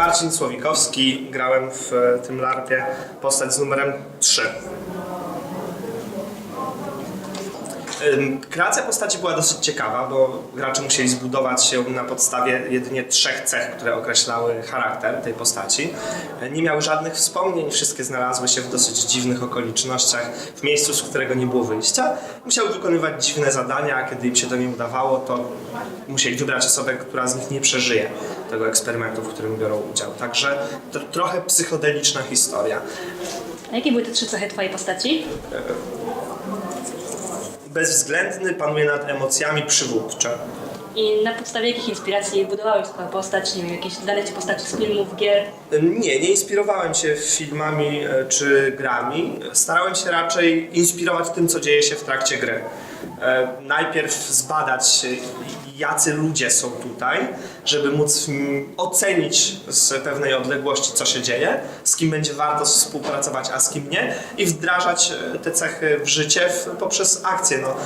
Marcin Słowikowski, grałem w e, tym larpie postać z numerem 3. Kreacja postaci była dosyć ciekawa, bo gracze musieli zbudować się na podstawie jedynie trzech cech, które określały charakter tej postaci. E, Nie miały żadnych wspomnień, wszystkie znalazły się w dosyć dziwnych okolicznościach, w miejscu, z którego nie było wyjścia. Musiały wykonywać dziwne zadania, a kiedy im się to nie udawało, to musieli wybrać osobę, która z nich nie przeżyje tego eksperymentu, w którym biorą udział. Także to trochę psychodeliczna historia. A jakie były te trzy cechy twojej postaci? Bezwzględny, panuje nad emocjami, przywódczy. I na podstawie jakich inspiracji budowałeś swoją postać? Nie wiem, jakieś dane ci postaci z filmów, gier? Nie, nie inspirowałem się filmami e, czy grami. Starałem się raczej inspirować tym, co dzieje się w trakcie gry. E, Najpierw zbadać, e, jacy ludzie są tutaj, żeby móc mm, ocenić z pewnej odległości, co się dzieje, z kim będzie warto współpracować, a z kim nie, i wdrażać e, te cechy w życie poprzez akcję. No, e,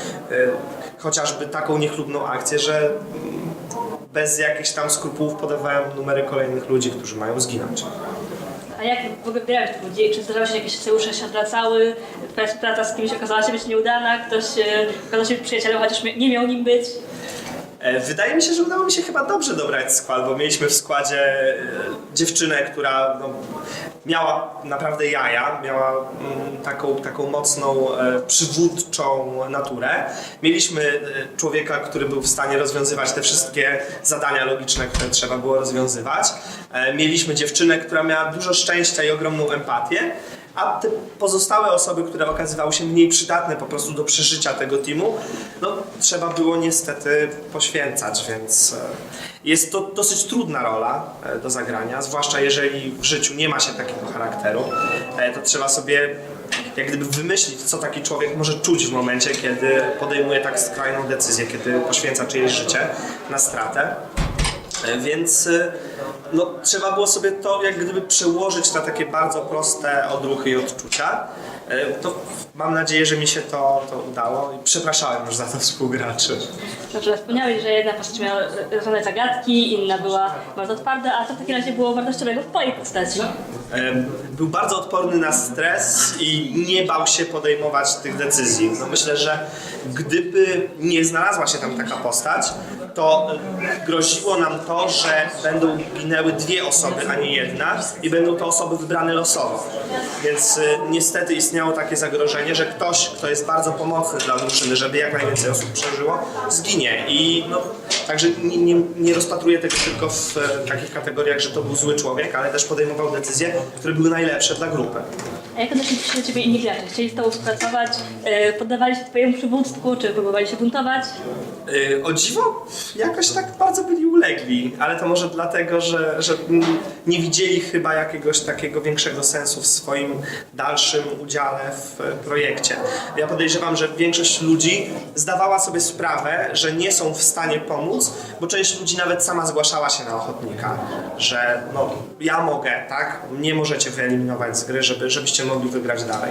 chociażby taką niechlubną akcję, że mm, bez jakichś tam skrupułów podawałem numery kolejnych ludzi, którzy mają zginąć. Jak w ogóle wybierałeś tych ludzi? Czy zdarzały się jakieś scenariusze się odwracały? Praca z kimś okazała się być nieudana? Ktoś e, okazał się być przyjacielem, chociaż nie miał nim być? E, Wydaje mi się, że udało mi się chyba dobrze dobrać skład, bo mieliśmy w składzie e, dziewczynę, która no, miała naprawdę jaja, miała mm, taką, taką mocną, e, przywódczą naturę. Mieliśmy człowieka, który był w stanie rozwiązywać te wszystkie zadania logiczne, które trzeba było rozwiązywać. Mieliśmy dziewczynę, która miała dużo szczęścia i ogromną empatię. A te pozostałe osoby, które okazywały się mniej przydatne po prostu do przeżycia tego teamu, no trzeba było niestety poświęcać, więc e, jest to dosyć trudna rola e, do zagrania, zwłaszcza jeżeli w życiu nie ma się takiego charakteru, E, to trzeba sobie jak gdyby wymyślić, co taki człowiek może czuć w momencie, kiedy podejmuje tak skrajną decyzję, kiedy poświęca czyjeś życie na stratę. E, Więc e, no, trzeba było sobie to jak gdyby przełożyć na takie bardzo proste odruchy i odczucia. E, To mam nadzieję, że mi się to, to udało i przepraszałem już za to współgraczy. Dobrze, wspomniałeś, że jedna postać miała rozwiązane zagadki, inna była bardzo twarda, a co w takim razie było wartościowego w twojej postaci? Był bardzo odporny na stres i nie bał się podejmować tych decyzji. No myślę, że gdyby nie znalazła się tam taka postać, to groziło nam to, że będą ginęły dwie osoby, a nie jedna i będą to osoby wybrane losowo. Więc e, niestety istniało takie zagrożenie, że ktoś, kto jest bardzo pomocny dla drużyny, żeby jak najwięcej osób przeżyło, zginie. I no, także nie, nie, nie rozpatruję tego tylko w e, takich kategoriach, że to był zły człowiek, ale też podejmował decyzje, które były najlepsze dla grupy. A jak odeszli się do ciebie inni gracze? Chcieli z tobą współpracować? E, poddawali się twojemu przywództwu, czy próbowali się buntować? Yy, o dziwo, jakoś tak bardzo byli ulegli, ale to może dlatego, że, że nie widzieli chyba jakiegoś takiego większego sensu w swoim dalszym udziale w e, projekcie. Ja podejrzewam, że większość ludzi zdawała sobie sprawę, że nie są w stanie pomóc, bo część ludzi nawet sama zgłaszała się na ochotnika, że no, ja mogę, tak? Nie możecie wyeliminować z gry, żeby, żebyście mogli wygrać dalej.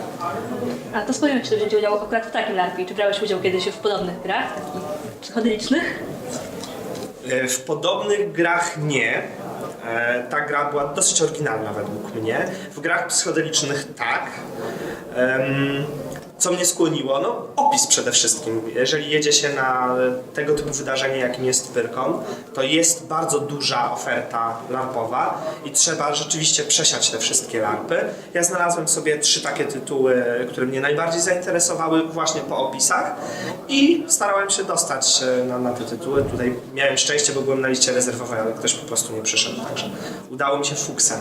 A to skąd czy wziąć udział akurat w takim larpie? Czy brałeś udział kiedyś w podobnych grach, psychodelicznych? E, W podobnych grach nie. E, Ta gra była dosyć oryginalna według mnie. W grach psychodelicznych tak. Co mnie skłoniło? No, opis przede wszystkim. Jeżeli jedzie się na tego typu wydarzenie, jakim jest Pyrkon, to jest bardzo duża oferta larpowa i trzeba rzeczywiście przesiać te wszystkie larpy. Ja znalazłem sobie trzy takie tytuły, które mnie najbardziej zainteresowały właśnie po opisach i starałem się dostać e, na, na te tytuły. Tutaj miałem szczęście, bo byłem na liście rezerwowej, ale ktoś po prostu nie przyszedł, także udało mi się fuksem.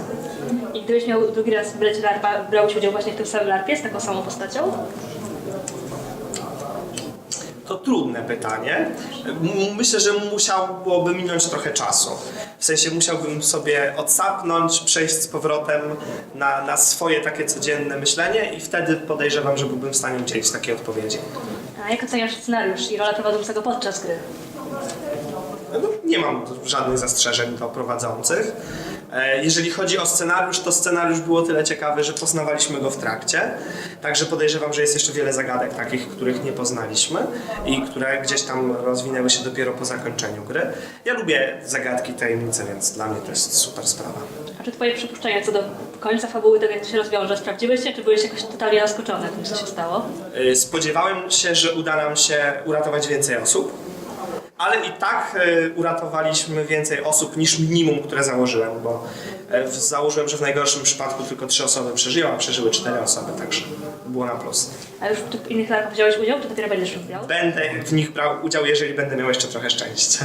I gdybyś miał drugi raz brać larpa, brałeś udział właśnie w tym samym larpie z taką samą postacią? To trudne pytanie. Myślę, że musiałoby minąć trochę czasu. W sensie musiałbym sobie odsapnąć, przejść z powrotem na, na swoje takie codzienne myślenie i wtedy podejrzewam, że byłbym w stanie udzielić takiej odpowiedzi. A jak oceniasz scenariusz i rolę prowadzącego podczas gry? No, nie mam żadnych zastrzeżeń do prowadzących. E, Jeżeli chodzi o scenariusz, to scenariusz było tyle ciekawy, że poznawaliśmy go w trakcie. Także podejrzewam, że jest jeszcze wiele zagadek takich, których nie poznaliśmy i które gdzieś tam rozwinęły się dopiero po zakończeniu gry. Ja lubię zagadki, tajemnice, więc dla mnie to jest super sprawa. A czy twoje przypuszczenia co do końca fabuły, tego jak to się rozwiąże, sprawdziłeś się, czy byłeś jakoś totalnie zaskoczony tym, co się stało? Y, Spodziewałem się, że uda nam się uratować więcej osób, ale i tak y, uratowaliśmy więcej osób niż minimum, które założyłem, bo w- założyłem, że w najgorszym przypadku tylko trzy osoby przeżyją, a przeżyły cztery osoby, także było na plus. A już w innych latach wziąłeś udział, czy dopiero będziesz udział? Będę w nich brał udział, jeżeli będę miał jeszcze trochę szczęścia.